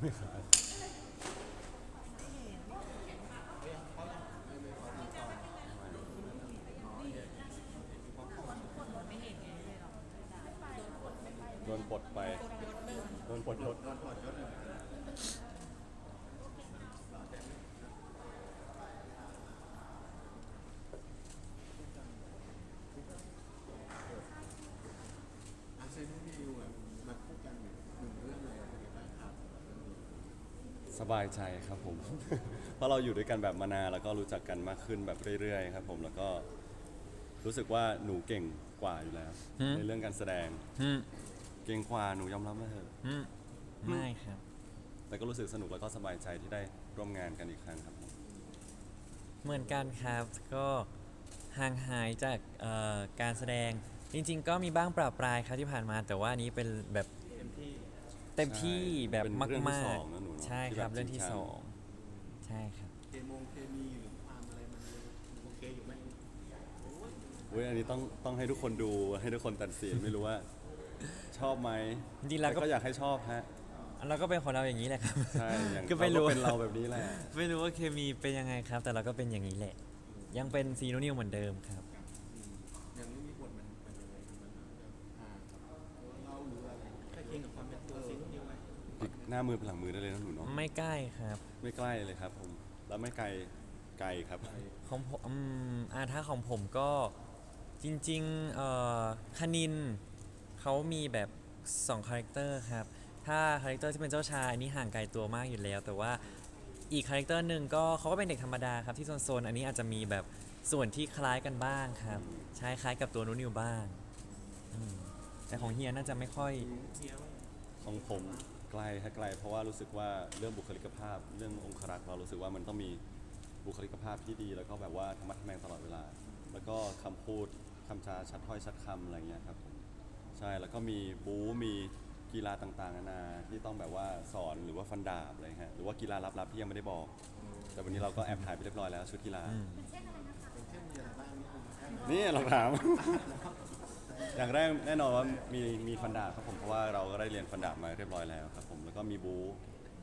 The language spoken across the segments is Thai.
没啥 สบายใจครับผม เพราะเราอยู่ด้วยกันแบบมานานแล้วก็รู้จักกันมากขึ้นแบบเรื่อยๆครับผมแล้วก็รู้สึกว่าหนูเก่งกว่าอยู่แล้วหืมในเรื่องการแสดง อืมเก่งกว่าหนูยอมรับมาเถอะอืมไม่ครับ แต่ก็รู้สึกสนุกแล้วก็สบายใจที่ได้ร่วมงานกันอีกครั้งครับผมเหมือนกันครับก็ห่างหายจากเอ่อการแสดงจริง ๆ ก็มีบ้างปรับปรายครับที่ผ่านมา แต่ว่าอันนี้เป็นแบบเต็มที่แบบเป็นมากเรื่องที่มาสกองนะหนูเนอะ ใช่ที่ครับแบบเรื่องที่จริงจัสงองใช่ครับ เคมงเคมีหรือความอะไรมันโอเคอยู่ไหมเว้ยอันนี้ต้องต้องให้ทุกคนดูให้ทุกคนตัดสินไม่รู้ว่า ชอบไหมจริงๆแล้วก็ต่ก็อยากให้ชอบฮะเราก็เป็นของเราอย่างนี้แหละครับ ใช่อย่างก็ไม่รู้ เราเป็นเราแบบนี้แหละไม่รู้ว่าเคมีเป็นยังไงครับ แต่เราก็เป็นอย่างนี้แหละ ยังเป็นซีโนนิวเหมือนเดิมครับ อย่างนี้มีบทมันเป็น หน้ามือเป็นหลังมือได้เลยนะหนูเนาะไม่ใกล้ครับ ไม่ใกล้เลยครับผมแล้วไม่ไกลไกลครับ ของผมอืมอาถ้าของผมก็จริงๆเอ่อคณินเขามีแบบ2คาแรคเตอร์ครับ ถ้าคาแรคเตอร์ที่เป็นเจ้าชายอันนี้ห่างไกลตัวมากอยู่แล้ว แต่ว่าอีกคาแรคเตอร์หนึ่งก็เขาก็เป็นเด็กธรรมดาครับที่โซนๆอันนี้อาจจะมีแบบส่วนที่คล้ายกันบ้างครับ ใช่คล้ายกับตัวนูนิวบ้างอืมแต่ของเฮียน่าจะไม่ค่อยเที่ยวของผม ไกลฮะไกลเพราะว่ารู้สึกว่าเรื่องบุคลิกภาพ เรื่ององครักษ์เรารู้สึกว่ามันต้องมีบุคลิกภาพที่ดี แล้วก็แบบว่าธรรมะทแมงตลอดเวลา แล้วก็คำพูดคำจาชัดถ้อยชัดคำอะไรเงี้ยครับผมใช่แล้วก็มีบู๊มีกีฬาต่างๆนานาที่ต้องแบบว่าสอนหรือว่าฟันดาบอะไรฮะหรือว่ากีฬาลับๆที่ยังไม่ได้บอก แต่วันนี้เราก็แอบถ่ายไปเรียบร้อยแล้วชุดกีฬาอืมเป็นเช่นมีอะไรบ้างนี่คุณแค่นี่เราถาม อย่างแรกแน่นอนว่ามีมีฟันดาบครับผมเพราะว่าเราก็ได้เรียนฟันดาบมาเรียบร้อยแล้วครับผมแล้วก็มีบู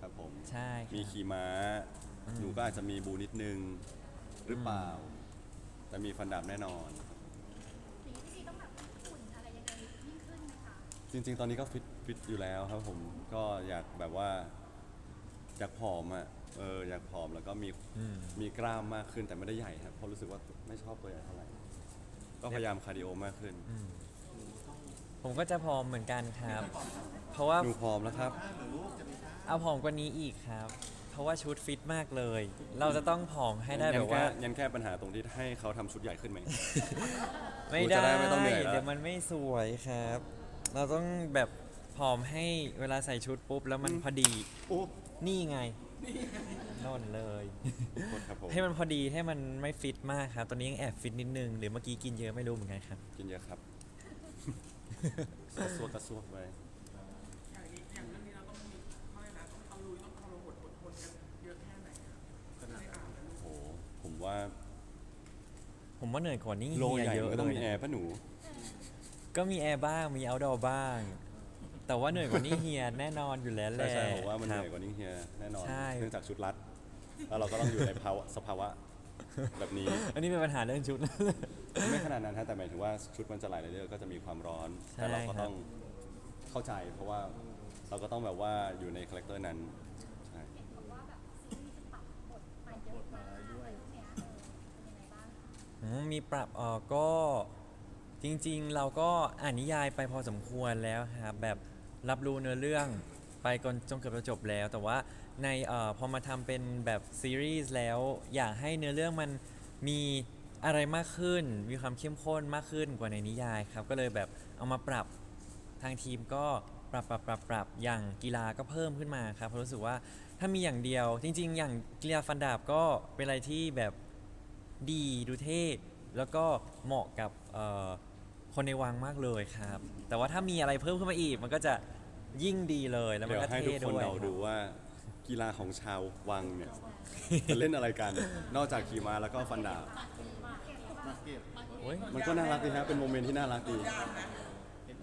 ครับผมใช่ครับ มีขี่ม้าอืมหนูก็อาจจะมีบูนิดนึงหรือเปล่า แต่มีฟันดาบแน่นอนอย่างนี้พี่ต้องแบบหุ่นอะไรยังไงยิ่งขึ้นไหมคะจริง ๆ ตอนนี้ก็ฟิตฟิตอยู่แล้วครับผมก็อยากแบบว่าอยากผอมอะเอออยากผอมแล้วก็มีอืม มีกล้ามมากขึ้นแต่ไม่ได้ใหญ่ครับเพราะรู้สึกว่าไม่ชอบตัวใหญ่เท่าไหร่ก็พยายามคาร์ดิโอมากขึ้น อืม ผมก็จะพร้อมเหมือนกันครับ เพราะว่าหนูผอมแล้วครับถ้าหรือลูกจะมีค่าเอาผอมกว่านี้อีกครับ เพราะว่าชุดฟิตมากเลย เราจะต้องผอมให้ได้แบบว่า ยันแค่ปัญหาตรงที่ให้เขาทำชุดใหญ่ขึ้นไหม ไม่กูได้จะได้ไม่ต้องเหนื่อยแล้ว เดี๋ยวมันไม่สวยครับ เราต้องแบบผอมให้เวลาใส่ชุดปุ๊บแล้วมันพอดี โอ้นี่ไงนอนเลย โทษครับผมให้มันพอดีให้มันไม่ฟิตมากครับ ตอนนี้ยังแอบฟิตนิดนึง หรือเมื่อกี้กินเยอะไม่รู้เหมือนกันครับ กินเยอะครับ สวสวกกระซวกไปอย่างนี้อย่างเรื่องนี้เราต้องมีเขาเรียกนะต้องเอาลุยต้องทรหดอดทนกันเยอะแค่ไหนอะขนาดได้อ่านแล้วลูกโอ้โหผมว่าผมว่าเหนื่อยกว่านี้โลเฮียใหญ่เยอะมันก็เลต้องมียแอร์ป่ะหนู ก็มีแอร์บ้างมีเอาดอบ้าง แต่ว่าเหนื่อยกว่านี้เฮียแน่นอนอยู่แล้วแหใช่ละใช่ผมว่ามันเหครันื่อยกว่านี้เฮียแน่นอน ใช่ เนื่องจากชุดรัด แล้วเราก็ต้องอยู่ในภาวะสภาวะ แบบนี้ อันนี้เป็นปัญหาเรื่องชุด ไม่ขนาดนั้นฮะแต่หมายถึงว่าชุดมันจะหลายเรื่องก็จะมีความร้อน ใช่แต่เราก็ครับต้องเข้าใจ เพราะว่าเราก็ต้องแบบว่าอยู่ในคาแรคเตอร์นั้นใช่เห็นบอกว่าแบบซีรีส์จะปรับบทมาเยอะมากอะไรพวกเนี้ยเออเป็นยังไงบ้างคะอืมมีปรับเออก็จริงๆ เราก็อ่านนิยายไปพอสมควรแล้วครับแบบรับรู้เนื้อเรื่อง ไปจนจนเกือบจะจบแล้ว แต่ว่าในเออพอมาทำเป็นแบบซีรีส์แล้ว อยากให้เนื้อเรื่องมันมีอะไรมากขึ้น มีความเข้มข้นมากขึ้นกว่าในนิยายครับ ก็เลยแบบเอามาปรับทางทีมก็ปรับปรับปรับปรับอย่างกีฬาก็เพิ่มขึ้นมาครับเพราะรู้สึกว่าถ้ามีอย่างเดียว จริง ๆ อย่างกีฬาฟันดาบก็เป็นอะไรที่แบบดีดูเท่แล้วก็เหมาะกับเอ่อคนในวังมากเลยครับ แต่ว่าถ้ามีอะไรเพิ่มขึ้นมาอีกมันก็จะ ยิ่งดีเลยแล้วมันเดี๋ยวก็ให้ทุกเท่คนด้วยเดาดูว่า กีฬาของชาววังเนี่ยจะเล่นอะไรกัน นอกจากขี่ม้าแล้วก็ฟันดาบมาเก็บโอ้ยมันก็น่ารักดีฮะเป็นโมเมนต์ที่น่ารักดี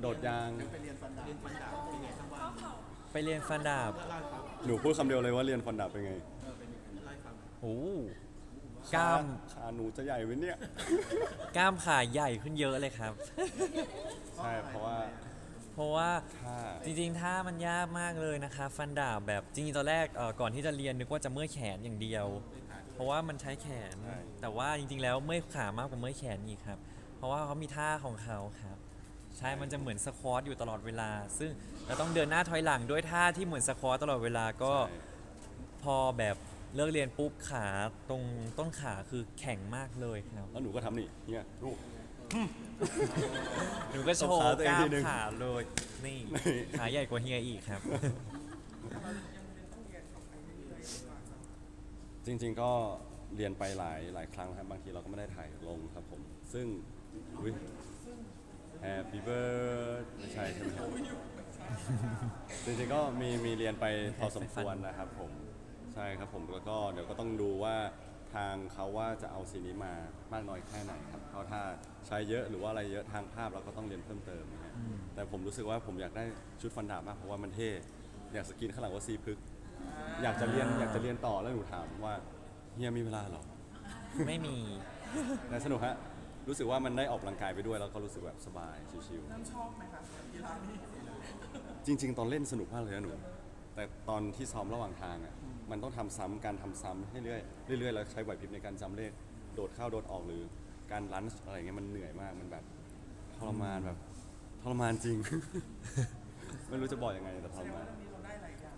โดดยาง ไปเรียนฟันดาบเรียนฟันดาบเป็นไงทั้งวันไปเรียนฟันดาบเล่าให้ฟังหนูพูดคำเดียวเลยว่าเรียนฟันดาบเป็นไงเออเป็นยังไงเล่าให้ฟังโอ้โหกล้าม ขาหนูจะใหญ่ไหมเนี่ย กล้ามขาใหญ่ขึ้นเยอะเลยครับ ใช่เพราะว่า เพราะว่าถ้า จริงๆถ้ามันยากมากเลยนะคะ ฟันดาบแบบจริงๆตอนแรกเอ่อก่อนที่จะเรียนนึกว่าจะเมื่อยแขนอย่างเดียว เพราะว่ามันใช้แขน ใช่ แต่ว่าจริงๆแล้วเมื่อยขามากกว่าเมื่อยแขนอีกครับ เพราะว่าเขามีท่าของเขาครับ ใช่มันจะเหมือนสควอตอยู่ตลอดเวลา ซึ่งเราต้องเดินหน้าถอยหลังด้วยท่าที่เหมือนสควอตตลอดเวลาก็ ใช่พอแบบเลิกเรียนปุ๊บขาตรงต้นขาคือแข็งมากเลยครับ แล้วหนูก็ทำนี่เนี่ยลูก หนูก็โชตบว์ขาตัวเองกล้าทีมนึง ขาเลยนี่ขาใหญ่กว่าเฮียอีกครับ จริง ๆ ก็เรียนไปหลายหลายครั้งครับ บางทีเราก็ไม่ได้ถ่ายลงครับผม ซึ่งอุ๊ย Happy birthday ไม่ใช่ใช่ไหมครับ จริงๆก็มีมีเรียนไปพอสมควรนะครับผม ใช่ครับผมแล้วก็เดี๋ยวก็ต้องดูว่า ทางเขาว่าจะเอาซีนนี้มามากน้อยแค่ไหนครับเพราะถ้าใช้เยอะหรือว่าอะไรเยอะทางภาพเราก็ต้องเรียนเพิ่มเติมนะฮะแต่ผมรู้สึกว่าผมอยากได้ชุดฟันดาบมากเพราะว่ามันเท่อยากสกรีนข้างหลังว่าซีพึกษ์อยากจะเรียนอยากจะเรียนต่อแล้วหนูถามว่าเฮียมีเวลาเหรอไม่มีแต่สนุกฮะรู้สึกว่ามันได้ออกกำลังกายไปด้วยแล้วก็รู้สึกแบบสบายชิวน้ำชอบไหมคะกีฬานี้ๆจริง ๆ ตอนเล่นสนุกมากเลยนะหนู แต่ตอนที่ซ้อมระหว่างทางอะ มันต้องทำซ้ำการทำซ้ำให้เรื่อยเรื่อยๆแล้วใช้ไหวพริบในการจำเลขโดดเข้าโดดออกหรือการลันช์อะไรเงี้ยมันเหนื่อยมากมันแบบทรมานแบบทรมานจริง ไม่รู้จะบอกยังไงแต่ทรมานเรื่องนี้เราได้หลายอย่าง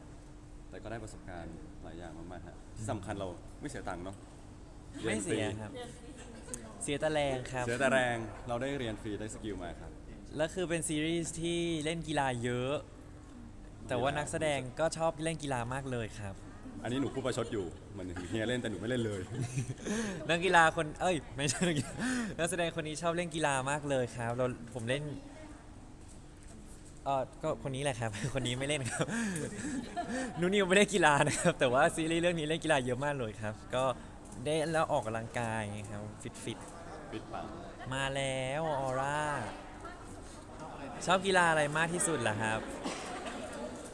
แต่ก็ได้ประสบการณ์หลายอย่างมากๆฮะที่สำคัญเราไม่เสียตังค์เนาะไม่เสียรีนฟครับ เสียแต่แรงครีรับ เสียแต่แรงเราได้เรียนฟรีได้สกิลมาครับ แล้วคือเป็นซีรีส์ที่เล่นกีฬาเยอะ แต่ว่านักแสดงก็ชอบเล่นกีฬามากเลยครับ อันนี้หนูพูดประชดอยู่เหมือนเฮียเล่นแต่หนูไม่เล่นเลย นักกีฬาคนเอ้ยไม่ใช่นักกีฬานักแสดงคนนี้ชอบเล่นกีฬามากเลยครับเราผมเล่นเออก็คนนี้แหละครับ คนนี้ไม่เล่นครับนูนิวไม่เล่นกีฬานะครับ แต่ว่าซีรีส์เรื่องนี้เล่นกีฬาเยอะมากเลยครับ ก็ได้แล้วออกกำลังกายไงครับฟิตฟิตปิดปากๆมาแล้วออร่าชอบกีฬาอะไรมากที่สุดล่ะครับ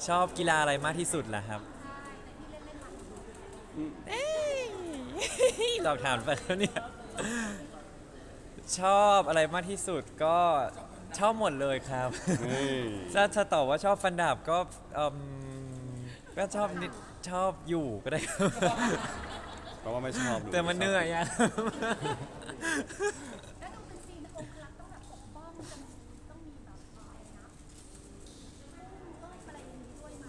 ชอบกีฬาอะไรมากที่สุดล่ะครับ เอ้ย หลอกถามไปแล้วเนี่ย ชอบอะไรมากที่สุดก็ชอบหมดเลยครับ นี่ถ้าจะตอบว่าชอบฟันดาบก็เอิ่มก็ชอบนิดชอบอยู่ก็ได้ครับ เพราะว่าไม่ชอบหแต่มันเหนื่อยอะ แล้วดูเป็นซีนองค์รักต้องแบบปกป้องจนต้องมีแบบอะไรนะต้องอะไรอย่างนี้ด้วยไหม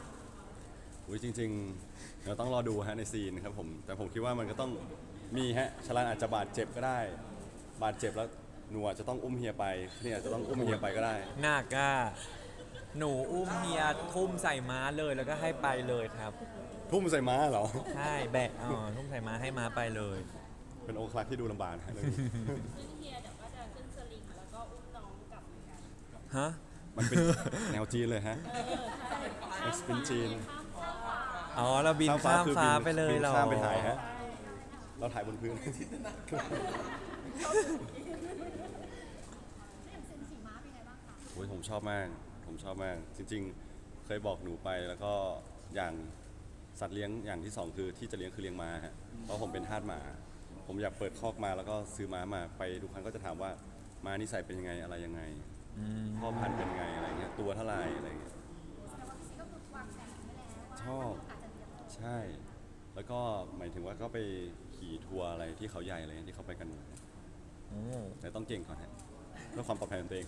อุ้ย จริงๆเราต้องรอดูฮะในซีนครับผม แต่ผมคิดว่ามันก็ต้องมีฮะชลันอาจจะบาดเจ็บก็ได้ บาดเจ็บแล้วหนูอาจจะต้องอุ้มเฮียไปนี่อาจจะต้องอุ้มเฮียไปก็ได้ หนักอะหนูอุ้มเฮียทุ่มใส่ม้าเลยแล้วก็ให้ไปเลยครับ ทุ่มใส่ม้าเหรอ ใช่แบกอ๋อทุ่มใส่ม้าให้ม้าไปเลย เป็นองค์คลักษ์ที่ดูลำบากฮะเรื่องนี้ซึ่งเฮียเดี๋ยวก็จะขึ้นสลิงแล้วก็อุ้มน้องกลับเหมือนกันฮะ มันเป็นแนวจีนเลยฮะ เอ็กซ์เป็นจีน อ๋อเราบินข้ามคือฟ้าบินไปเลยบินเหรอ ข้ามไปถ่ายฮะเราถ่ายบนพื้นแล้วอย่างเซนสีม้าเป็นไงบ้างคะโอ้ยผมชอบมาก ผมชอบมาก จริง ๆ เคยบอกหนูไปแล้วก็อย่างสัตว์เลี้ยงอย่างที่สองคือที่จะเลี้ยงคือเลี้ยงม้าฮะเพราะผมเป็นทาสหมา ผมอยากเปิดคอกมาแล้วก็ซื้อม้ามาไปทุกครั้งก็จะถามว่าม้านิสัยเป็นยังไงอะไรยังไงอืมพ่อพันธุ์เป็นยังไงอะไรเงี้ยตัวเท่าไหร่อะไรเงี้ยแต่ว่าพี่ซีก็คือวางแผนไว้แล้วว่าชอบ ใช่ แล้วก็หมายถึงว่าก็ไปขี่ทัวร์อะไรที่เขาใหญ่อะไรเงี้ยที่เขาไปกันโอ้แต่ต้องเก่งก่อนฮะเพื่อความปลอดภัยของตัวเอง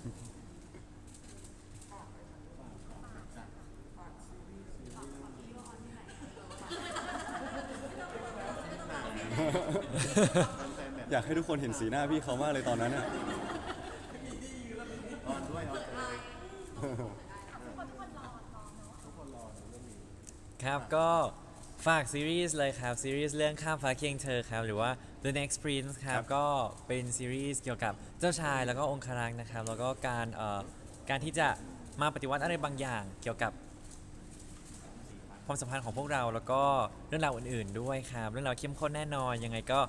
อยากให้ทุกคนเห็นสีหน้าพี่เขามากเลยตอนนั้นน่ะออนด้วยออนเลยทุกคนทุกคนรอรอเนาะทุกคนรอในเรื่องนี้ครับก็ ฝากซีรีส์เลยครับซีรีส์เรื่องข้ามฟ้าเคียงเธอครับหรือว่า The Next Prince ครัครับบก็เป็นซีรีส์เกี่ยวกับเจ้าชายแล้วก็องครักษ์นะครับ แล้วก็การเอ่อการที่จะมาปฏิวัติอะไรบางอย่าง เกี่ยวกับความสัมพันธ์ของพวกเราแล้วก็เรื่องราวอื่นๆด้วยครับ เรื่องราวเข้มข้นแน่นอนยังไงก็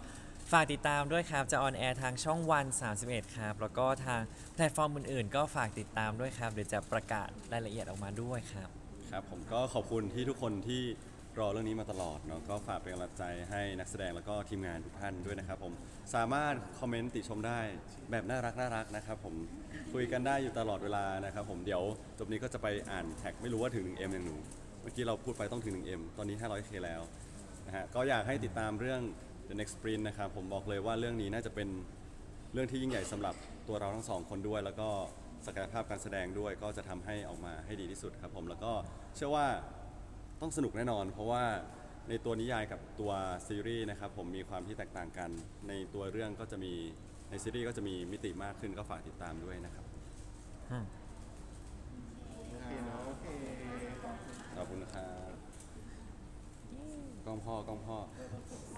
ฝากติดตามด้วยครับจะออนแอร์ทางช่องวัน 31 ครับ แล้วก็ทางแพลตฟอร์มอื่นๆ ก็ฝากติดตามด้วยครับเดี๋ยวจะประกาศรายละเอียดออกมาด้วยครับ ครับผมก็ขอบคุณที่ทุกคนที่ รอเรื่องนี้มาตลอดเนาะก็ฝากเป็นกำลังใจให้นักแสดงแล้วก็ทีมงานทุกท่านด้วยนะครับผมสามารถคอมเมนต์ติชมได้แบบน่ารักน่ารักนะครับผมคุยกันได้อยู่ตลอดเวลานะครับผมเดี๋ยวจบนี้ก็จะไปอ่านแท็กไม่รู้ว่าถึง 1M อย่างหนู เมื่อกี้เราพูดไปต้องถึง 1M ตอนนี้ 500K แล้วนะฮะก็อยากให้ติดตามเรื่อง The Next Sprint นะครับผมบอกเลยว่าเรื่องนี้น่าจะเป็นเรื่องที่ยิ่งใหญ่สำหรับตัวเราทั้งสองคนด้วย แล้วก็ศักยภาพการแสดงด้วยก็จะทำให้ออกมาให้ดีที่สุดครับผมแล้วก็เชื่อว่า ต้องสนุกแน่นอน เพราะว่าในตัวนิยายกับตัวซีรีส์นะครับผมมีความที่แตกต่างกัน ในตัวเรื่องก็จะมีในซีรีส์ก็จะมีมิติมากขึ้นก็ฝากติดตามด้วยนะครับโอเคเนาะโอเคขอบคุณนะครับกล้องพ่อกล้องพ่อ